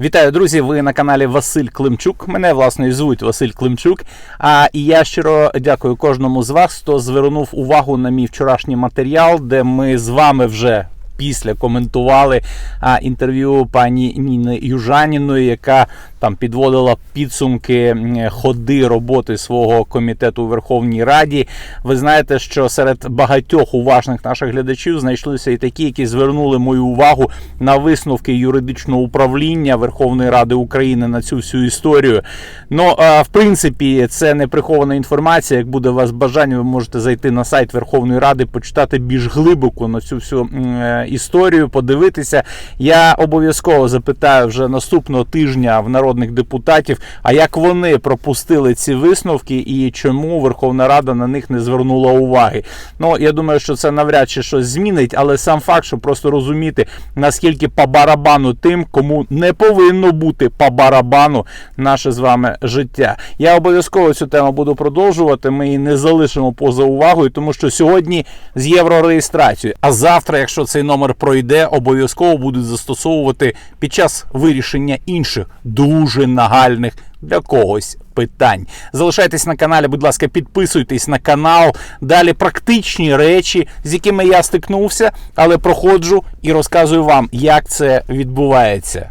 Вітаю, друзі! Ви на каналі Василь Климчук. Мене власне і звуть Василь Климчук. А і я щиро дякую кожному з вас, хто звернув увагу на мій вчорашній матеріал, де ми з вами вже. Після коментували а, інтерв'ю пані Ніни Южаніної, яка там підводила підсумки ходи роботи свого комітету у Верховній Раді. Ви знаєте, що серед багатьох уважних наших глядачів знайшлися і такі, які звернули мою увагу на висновки юридичного управління Верховної Ради України на цю всю історію. Ну, а, в принципі, це не прихована інформація. Як буде у вас бажання, ви можете зайти на сайт Верховної Ради, почитати більш глибоко на цю всю е, історію, подивитися. Я обов'язково запитаю вже наступного тижня в народних депутатів, а як вони пропустили ці висновки і чому Верховна Рада на них не звернула уваги. Ну, я думаю, що це навряд чи щось змінить, але сам факт, щоб просто розуміти, наскільки по барабану тим, кому не повинно бути по барабану наше з вами життя. Я обов'язково цю тему буду продовжувати. Ми її не залишимо поза увагою, тому що сьогодні з єврореєстрацією. А завтра, якщо цей номер пройде, обов'язково будуть застосовувати під час вирішення інших дуже нагальних для когось питань. Залишайтесь на каналі, будь ласка, підписуйтесь на канал. Далі практичні речі, з якими я стикнувся, але проходжу і розказую вам, як це відбувається.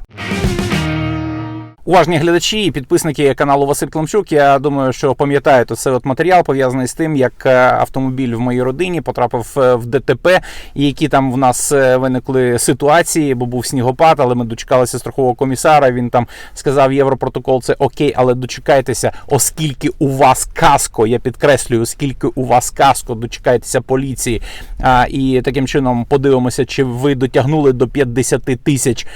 Уважні глядачі і підписники каналу Василь Климчук. Я думаю, що пам'ятаєте цей от матеріал пов'язаний з тим, як е, автомобіль в моїй родині потрапив е, в ДТП, і які там в нас е, виникли ситуації, бо був снігопад, але ми дочекалися страхового комісара. Він там сказав, європротокол це окей, але дочекайтеся, оскільки у вас каско, я підкреслюю, оскільки у вас каско, дочекайтеся поліції. А, і таким чином подивимося, чи ви дотягнули до 50 тисяч.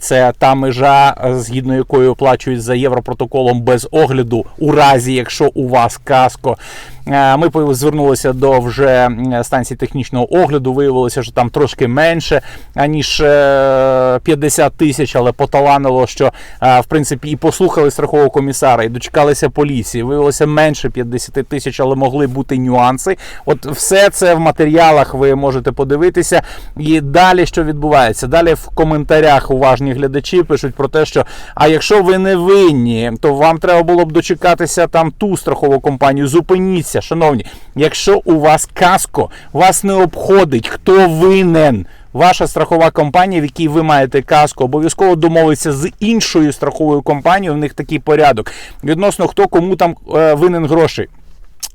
Це та межа, згідно якої оплачують за європротоколом без огляду, у разі якщо у вас каско. Е, Ми звернулися до вже станції технічного огляду. Виявилося, що там трошки менше аніж е, 50 тисяч, але поталанило, що е, в принципі і послухали страхового комісара, і дочекалися поліції. Виявилося менше 50 тисяч, але могли бути нюанси. От все це в матеріалах ви можете подивитися. І далі що відбувається? Далі в коментарях уважні глядачі пишуть про те, що а якщо ви не винні, то вам треба було б дочекатися там ту страхову компанію. Зупиніться, шановні. Якщо у вас каско, вас не обходить, хто винен. Ваша страхова компанія, в якій ви маєте каску, обов'язково домовиться з іншою страховою компанією. В них такий порядок відносно хто кому там е, винен грошей.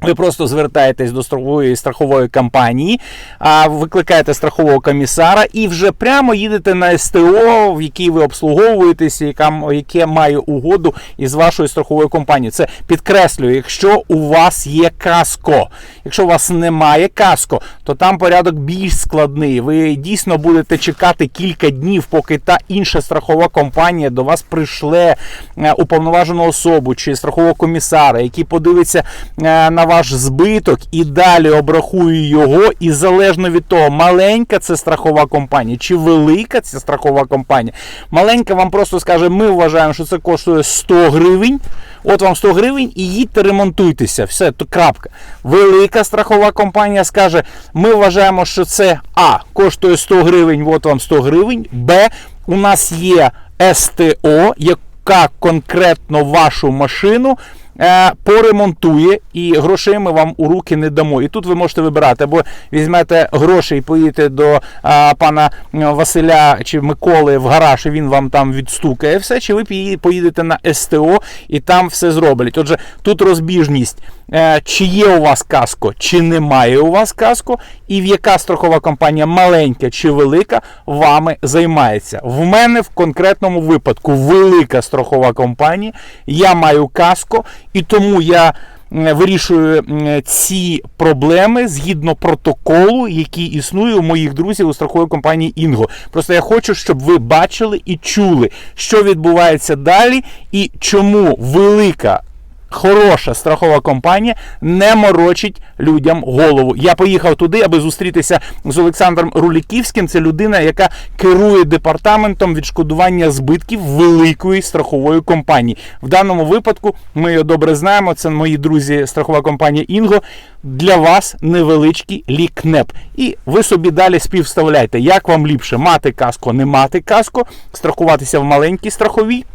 Ви просто звертаєтесь до страхової страхової компанії, а викликаєте страхового комісара і вже прямо їдете на СТО, в якій ви обслуговуєтеся, яка яке має угоду із вашою страховою компанією. Це підкреслюю, якщо у вас є каско. Якщо у вас немає каско, то там порядок більш складний. Ви дійсно будете чекати кілька днів, поки та інша страхова компанія до вас прийшле е, уповноважену особу чи страхового комісара, який подивиться е, на ваш збиток і далі обрахує його. І залежно від того, маленька це страхова компанія чи велика це страхова компанія. Маленька вам просто скаже: ми вважаємо, що це коштує 100 гривень. От вам 100 гривень і їдьте ремонтуйтеся. Все, то крапка. Велика страхова компанія скаже: ми вважаємо, що це А коштує 100 гривень, от вам 100 гривень. Б. У нас є СТО, яка конкретно вашу машину. Е, Поремонтує і грошей ми вам у руки не дамо. І тут ви можете вибирати або візьмете гроші і поїдете до а, пана Василя чи Миколи в гараж, і він вам там відстукає все, чи ви поїдете на СТО і там все зроблять. Отже, тут розбіжність, е, чи є у вас каско, чи немає у вас каско, і в яка страхова компанія маленька чи велика вами займається. В мене в конкретному випадку велика страхова компанія, я маю каско, і тому я. Вирішую ці проблеми згідно протоколу, який існує у моїх друзів у страховій компанії Інго. Просто я хочу, щоб ви бачили і чули, що відбувається далі, і чому велика хороша страхова компанія не морочить людям голову. Я поїхав туди, аби зустрітися з Олександром Руліківським. Це людина, яка керує департаментом відшкодування збитків великої страхової компанії. В даному випадку ми його добре знаємо. Це мої друзі, страхова компанія Інго. Для вас невеличкий лікнеп. І ви собі далі співставляйте, як вам ліпше мати каско, не мати каско, страхуватися в маленькій страховій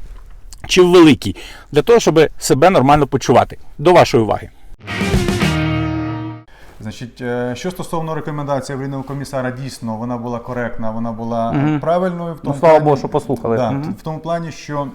чи в великій, для того, щоб себе нормально почувати. До вашої уваги. Значить, е, що стосовно рекомендації аварійного комісара, дійсно вона була коректна, вона була угу. правильною в тому Ну, слава плані, Богу, що послухали. Да, угу. в тому плані, що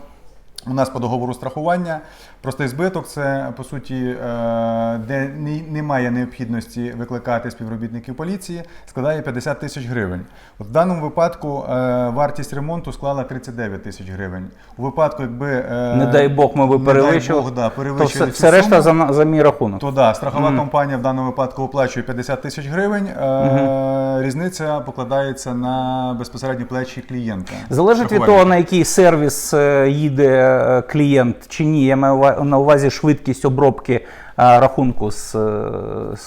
у нас по договору страхування простий збиток це по суті, е, де немає необхідності викликати співробітників поліції, складає 50 тисяч гривень. От в даному випадку е, вартість ремонту склала 39 тисяч гривень. У випадку, якби е, Не дай Бог, ми би перевищили, Бог, да, То все, все решта за, за мій рахунок. то да, страхова Мгм. компанія в даному випадку оплачує 50 тисяч гривень. Е, Різниця покладається на безпосередні плечі клієнта. Залежить від того, на який сервіс їде клієнт чи ні. Я маю на увазі швидкість обробки е, рахунку з, е, з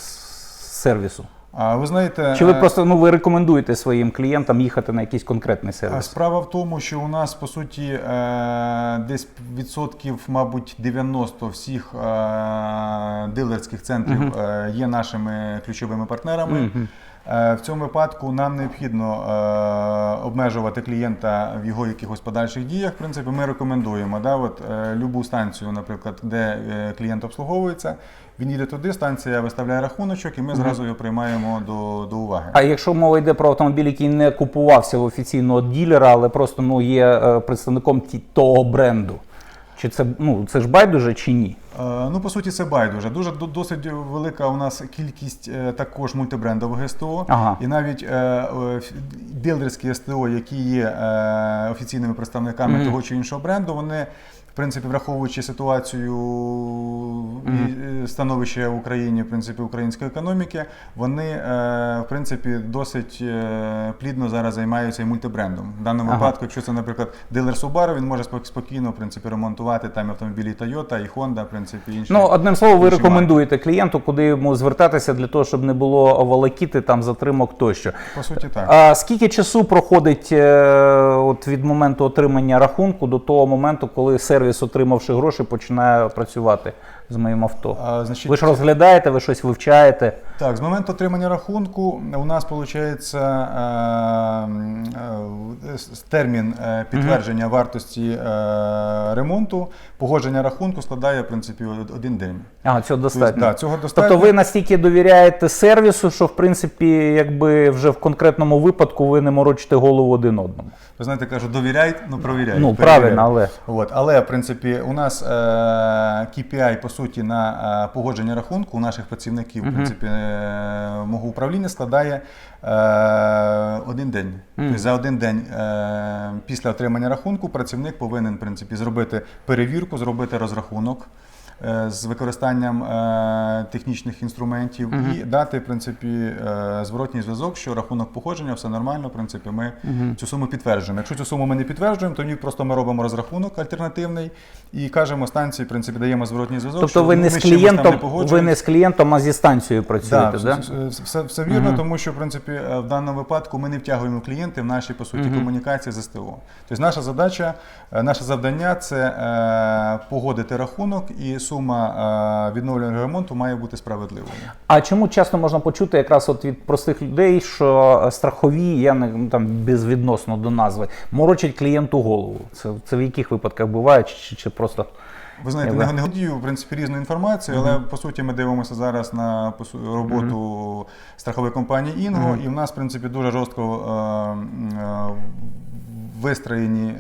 сервісу. А ви знаєте, Чи ви е, просто ну ви рекомендуєте своїм клієнтам їхати на якийсь конкретний сервіс? справа в тому, що у нас по суті е, десь відсотків, мабуть, 90 всіх е, дилерських центрів е, є нашими ключовими партнерами. Е, В цьому випадку нам необхідно е, обмежувати клієнта в його якихось подальших діях. В принципі, ми рекомендуємо да, от, е, любу станцію, наприклад, де е, клієнт обслуговується. Він їде туди, станція виставляє рахуночок, і ми зразу його приймаємо до, до уваги. А якщо мова йде про автомобіль, який не купувався в офіційного ділера, але просто ну є е, представником ті- того бренду, чи це ну це ж байдуже чи ні? Е, Ну, по суті, це байдуже. Дуже до- досить велика у нас кількість е, також мультибрендових СТО. Ага. І навіть е, дилерські СТО, які є офіційними представниками Мгм. того чи іншого бренду, вони. В принципі, враховуючи ситуацію і е, становище в Україні, в принципі, української економіки, вони е, в принципі досить е, плідно зараз займаються і мультибрендом. В даному Ага. випадку, якщо це, наприклад, дилер Subaru, він може спок- спокійно в принципі ремонтувати там автомобілі Toyota і Honda, в принципі, інші. Ну, одним словом, ви рекомендуєте клієнту, куди йому звертатися для того, щоб не було волокіти, там затримок тощо. По суті, так. А скільки часу проходить е, от від моменту отримання рахунку до того моменту, коли сервіс, отримавши гроші, починає працювати з моїм авто? А, значить, Ви ж розглядаєте, ви щось вивчаєте. Так, з моменту отримання рахунку у нас виходить термін е, підтвердження вартості е, ремонту, погодження рахунку складає в принципі один день. Ага, цього достатньо. Тобто, да, цього достатньо. Тобто ви настільки довіряєте сервісу, що в принципі, якби вже в конкретному випадку ви не морочите голову один одному. Ви знаєте, кажу, довіряй, ну провіряй. Ну, перевіряй. правильно, але- От, але в принципі у нас е, KPI по суті на е, погодження рахунку у наших працівників, в принципі, е, мого управління складає е, один день. Тобто за один день е, після отримання рахунку працівник повинен в принципі зробити перевірку, зробити розрахунок. Е, З використанням е, технічних інструментів і дати в принципі е, зворотній зв'язок, що рахунок походження все нормально. В принципі, ми цю суму підтверджуємо. Якщо цю суму ми не підтверджуємо, то ні, просто ми робимо розрахунок альтернативний і кажемо станції, в принципі, даємо зворотній зв'язок. Тобто що ви не з клієнтом, не ви не з клієнтом, а зі станцією працюєте, Да, да? все, все- вірно, тому що в принципі в даному випадку ми не втягуємо клієнтів в наші по суті комунікації з СТО. Тобто наша задача, наше завдання це погодити рахунок, і сума е, відновлення ремонту має бути справедливою. А чому часто можна почути якраз от від простих людей, що страхові, я не ну, там безвідносно до назви, морочать клієнту голову? Це, це в яких випадках буває, чи, чи, чи просто Ви знаєте, Якби. не, не годію в принципі різну інформацію, але по суті ми дивимося зараз на по су- роботу страхової компанії Інго, і в нас в принципі дуже жорстко е, е, вистроєні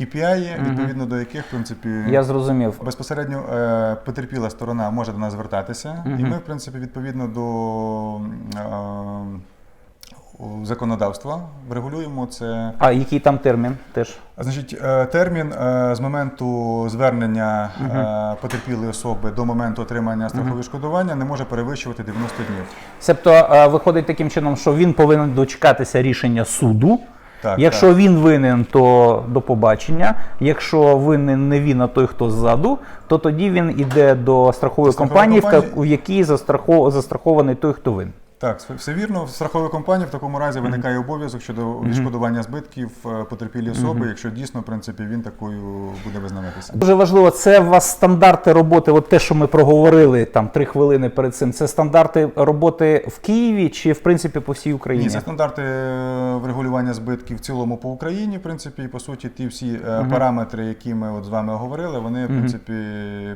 KPI, відповідно до яких в принципі я зрозумів. безпосередньо е, потерпіла сторона може до нас звертатися, і ми, в принципі, відповідно до е, законодавства врегулюємо це. А який там термін теж? Значить, е, термін е, з моменту звернення е, потерпілої особи до моменту отримання страхового відшкодування не може перевищувати 90 днів. Себто е, виходить таким чином, що він повинен дочекатися рішення суду, Так, Якщо так. він винен, то до побачення. Якщо винен не він, а той, хто ззаду, то тоді він іде до страхової Страхова компанії, в в якій застрахо- застрахований той, хто винен. Так, все- вірно. В страховій компанії в такому разі виникає обов'язок щодо відшкодування збитків е, потерпілій особи, якщо дійсно, в принципі, він такою буде визнаватися. Дуже важливо, це у вас стандарти роботи, от те, що ми проговорили там три хвилини перед цим. Це стандарти роботи в Києві чи в принципі по всій Україні? Ні, це стандарти е, врегулювання збитків в цілому по Україні. В принципі, і по суті, ті всі е, параметри, які ми от з вами говорили, вони в принципі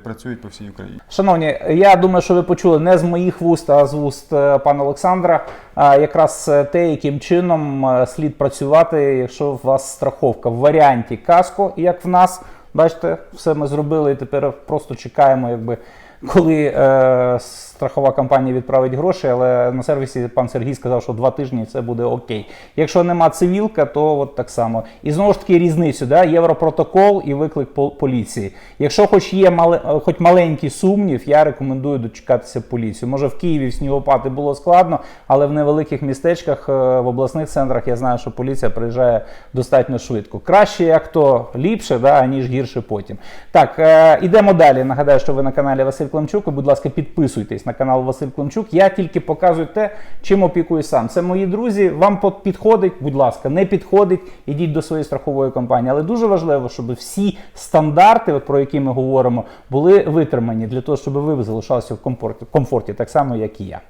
працюють по всій Україні. Шановні, я думаю, що ви почули не з моїх вуст, а з вуст пана Олександра. Якраз е, те, яким чином е, слід працювати, якщо у вас страховка в варіанті каско, як в нас. Бачите, все ми зробили і тепер просто чекаємо, якби коли е, страхова компанія відправить гроші, але на сервісі пан Сергій сказав, що два тижні це буде окей. Якщо нема цивілка, то от так само. І знову ж таки різницю, да? європротокол і виклик поліції. Якщо хоч є мале, е, хоч маленький сумнів, я рекомендую дочекатися поліцію. Може в Києві в снігопади було складно, але в невеликих містечках, е, в обласних центрах я знаю, що поліція приїжджає достатньо швидко. Краще як то ліпше, да, ніж гірше потім. Так, е, ідемо далі. Нагадаю, що ви на каналі Василь Климчук. І, будь ласка, підписуйтесь на канал Василь Климчук. Я тільки показую те, чим опікую сам. Це мої друзі. Вам підходить, будь ласка, не підходить, ідіть до своєї страхової компанії. Але дуже важливо, щоб всі стандарти, про які ми говоримо, були витримані для того, щоб ви залишалися в комфорті, комфорті так само, як і я.